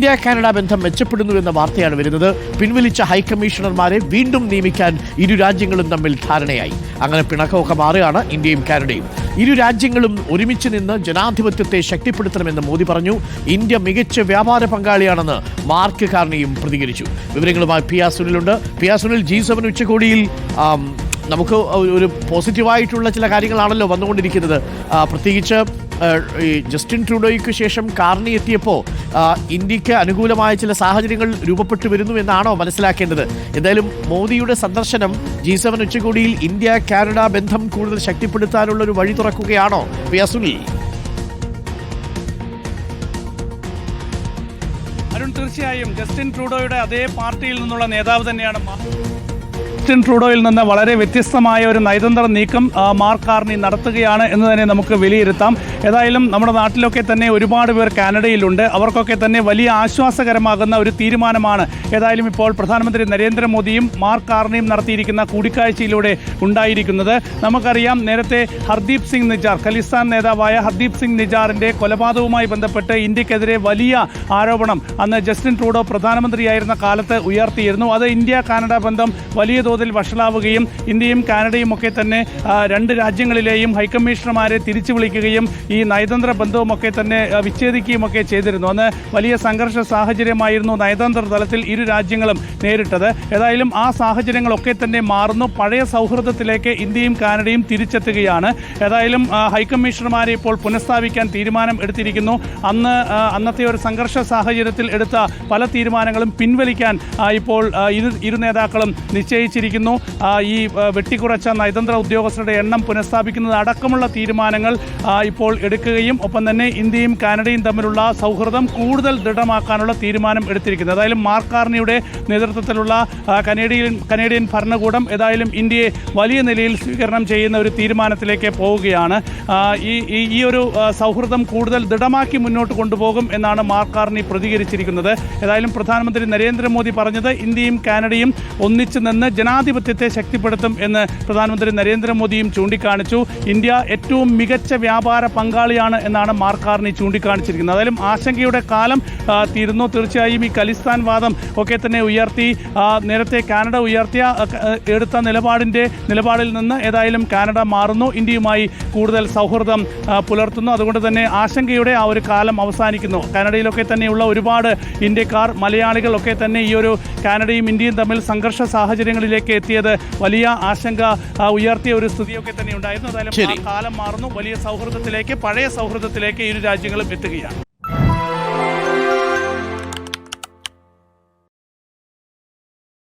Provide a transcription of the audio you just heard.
India Canada ബന്ധം മെച്ചപ്പെടുന്നു എന്ന വാർത്തയാണ് വരുന്നത്. പിൻവലിച്ച ഹൈക്കമ്മീഷണർമാരെ വീണ്ടും നിയമിക്കാൻ ഇരു രാജ്യങ്ങളും തമ്മിൽ ധാരണയായി. അങ്ങനെ പിണക്കമൊക്കെ മാറുകയാണ് ഇന്ത്യയും കാനഡയും. ഇരു രാജ്യങ്ങളും ഒരുമിച്ച് നിന്ന് ജനാധിപത്യത്തെ ശക്തിപ്പെടുത്തണമെന്ന് മോദി പറഞ്ഞു. ഇന്ത്യ മികച്ച വ്യാപാര പങ്കാളിയാണെന്ന് മാർക്ക് കാർണിയും പ്രതികരിച്ചു. വിവരങ്ങളുമായി പിയ സുനിലുണ്ട്. പിയ സുനിൽ ജി സെവൻ ഉച്ചകോടിയിൽ നമുക്ക് ഒരു- പോസിറ്റീവായിട്ടുള്ള ചില കാര്യങ്ങളാണല്ലോ വന്നുകൊണ്ടിരിക്കുന്നത്. പ്രത്യേകിച്ച് ഈ ജസ്റ്റിൻ ട്രൂഡോയ്ക്ക് ശേഷം കാർണി എത്തിയപ്പോൾ ഇന്ത്യയ്ക്ക് അനുകൂലമായ ചില സാഹചര്യങ്ങൾ രൂപപ്പെട്ടു വരുന്നു എന്നാണോ മനസ്സിലാക്കേണ്ടത്? എന്തായാലും മോദിയുടെ സന്ദർശനം ജി സെവൻ ഉച്ചകോടിയിൽ ഇന്ത്യ കാനഡ ബന്ധം കൂടുതൽ ശക്തിപ്പെടുത്താനുള്ള ഒരു വഴി തുറക്കുകയാണോ? സുനിൽ. അരുൺ തീർച്ചയായും ജസ്റ്റിൻ ട്രൂഡോയുടെ അതേ പാർട്ടിയിൽ നിന്നുള്ള നേതാവ് തന്നെയാണ് ജസ്റ്റിൻ ട്രൂഡോയിൽ നിന്ന് വളരെ വ്യത്യസ്തമായ ഒരു നയതന്ത്ര നീക്കം മാർക്ക് കാർണി നടത്തുകയാണ് എന്ന് തന്നെ നമുക്ക് വിലയിരുത്താം. ഏതായാലും നമ്മുടെ നാട്ടിലൊക്കെ തന്നെ ഒരുപാട് പേർ കാനഡയിലുണ്ട്. അവർക്കൊക്കെ തന്നെ വലിയ ആശ്വാസകരമാകുന്ന ഒരു തീരുമാനമാണ് ഏതായാലും ഇപ്പോൾ പ്രധാനമന്ത്രി നരേന്ദ്രമോദിയും മാർക്ക് കാർണിയും നടത്തിയിരിക്കുന്ന കൂടിക്കാഴ്ചയിലൂടെ ഉണ്ടായിരിക്കുന്നത്. നമുക്കറിയാം നേരത്തെ ഹർദീപ് സിംഗ് നിജാർ ഖലിസ്ഥാൻ നേതാവായ ഹർദീപ് സിംഗ് നിജാറിന്റെ കൊലപാതകവുമായി ബന്ധപ്പെട്ട് ഇന്ത്യക്കെതിരെ വലിയ ആരോപണം അന്ന് ജസ്റ്റിൻ ട്രൂഡോ പ്രധാനമന്ത്രിയായിരുന്ന കാലത്ത് ഉയർത്തിയിരുന്നു. അത് ഇന്ത്യ കാനഡ ബന്ധം വലിയ തോതിൽ വഷളാവുകയും ഇന്ത്യയും കാനഡയും ഒക്കെ തന്നെ രണ്ട് രാജ്യങ്ങളിലെയും ഹൈക്കമ്മീഷണർമാരെ തിരിച്ചു വിളിക്കുകയും ഈ നയതന്ത്ര ബന്ധവുമൊക്കെ തന്നെ വിച്ഛേദിക്കുകയും ഒക്കെ ചെയ്തിരുന്നു. അന്ന് വലിയ സംഘർഷ സാഹചര്യമായിരുന്നു നയതന്ത്ര തലത്തിൽ ഇരു രാജ്യങ്ങളും നേരിട്ടത്. ഏതായാലും ആ സാഹചര്യങ്ങളൊക്കെ തന്നെ മാറുന്നു. പഴയ സൗഹൃദത്തിലേക്ക് ഇന്ത്യയും കാനഡയും തിരിച്ചെത്തുകയാണ്. ഏതായാലും ഹൈക്കമ്മീഷണർമാരെ ഇപ്പോൾ പുനഃസ്ഥാപിക്കാൻ തീരുമാനം എടുത്തിരിക്കുന്നു. അന്ന് അന്നത്തെ ഒരു സംഘർഷ സാഹചര്യത്തിൽ എടുത്ത പല തീരുമാനങ്ങളും പിൻവലിക്കാൻ ഇപ്പോൾ ഇരു നേതാക്കളും നിശ്ചയിച്ചിരിക്കുന്നു. ആ, ഈ വെട്ടിക്കുറച്ച നയതന്ത്ര ഉദ്യോഗസ്ഥരുടെ എണ്ണം പുനഃസ്ഥാപിക്കുന്നത് അടക്കമുള്ള തീരുമാനങ്ങൾ ഇപ്പോൾ എടുക്കുകയും ഒപ്പം തന്നെ ഇന്ത്യയും കാനഡയും തമ്മിലുള്ള സൗഹൃദം കൂടുതൽ ദൃഢമാക്കാനുള്ള തീരുമാനം എടുത്തിരിക്കുന്നത്. ഏതായാലും മാർക്കാർണിയുടെ നേതൃത്വത്തിലുള്ള കനേഡിയൻ കനേഡിയൻ ഭരണകൂടം ഏതായാലും ഇന്ത്യയെ വലിയ നിലയിൽ സ്വീകരണം ചെയ്യുന്ന ഒരു തീരുമാനത്തിലേക്ക് പോവുകയാണ്. ഈ ഈ- ഒരു സൗഹൃദം കൂടുതൽ ദൃഢമാക്കി മുന്നോട്ട് കൊണ്ടുപോകും എന്നാണ് മാർക്കാർണി പ്രതികരിച്ചിരിക്കുന്നത്. ഏതായാലും പ്രധാനമന്ത്രി നരേന്ദ്രമോദി പറഞ്ഞത് ഇന്ത്യയും കാനഡയും ഒന്നിച്ചു നിന്ന് ജനാധിപത്യത്തെ ശക്തിപ്പെടുത്തും എന്ന് പ്രധാനമന്ത്രി നരേന്ദ്രമോദിയും ചൂണ്ടിക്കാണിച്ചു. ഇന്ത്യ ഏറ്റവും മികച്ച വ്യാപാര പങ്കാളിയാണ് എന്നാണ് മാർക്കാറിനി ചൂണ്ടിക്കാണിച്ചിരിക്കുന്നത്. അതായാലും ആശങ്കയുടെ കാലം തീരുന്നു. തീർച്ചയായും ഈ കലിസ്ഥാൻ വാദം ഒക്കെ തന്നെ ഉയർത്തി നേരത്തെ കാനഡ ഉയർത്തിയ എടുത്ത നിലപാടിന്റെ നിലപാടിൽ നിന്ന് ഏതായാലും കാനഡ മാറുന്നു. ഇന്ത്യയുമായി കൂടുതൽ സൗഹൃദം പുലർത്തുന്നു. അതുകൊണ്ട് തന്നെ ആശങ്കയുടെ ആ ഒരു കാലം അവസാനിക്കുന്നു. കാനഡയിലൊക്കെ തന്നെയുള്ള ഒരുപാട് ഇന്ത്യക്കാർ മലയാളികളൊക്കെ തന്നെ ഈ ഒരു കാനഡയും ഇന്ത്യയും തമ്മിൽ സംഘർഷ സാഹചര്യങ്ങളിലേക്ക് എത്തിയത്. വലിയ ആശങ്ക ഉയർത്തിയ ഒരു സ്ഥിതിയൊക്കെ തന്നെ ഉണ്ടായിരുന്നു. ഏതായാലും കാലം മാറുന്നു. വലിയ സൗഹൃദത്തിലേക്ക് പഴയ സൗഹൃദത്തിലേക്ക് ഇരു രാജ്യങ്ങളും എത്തുകയാണ്.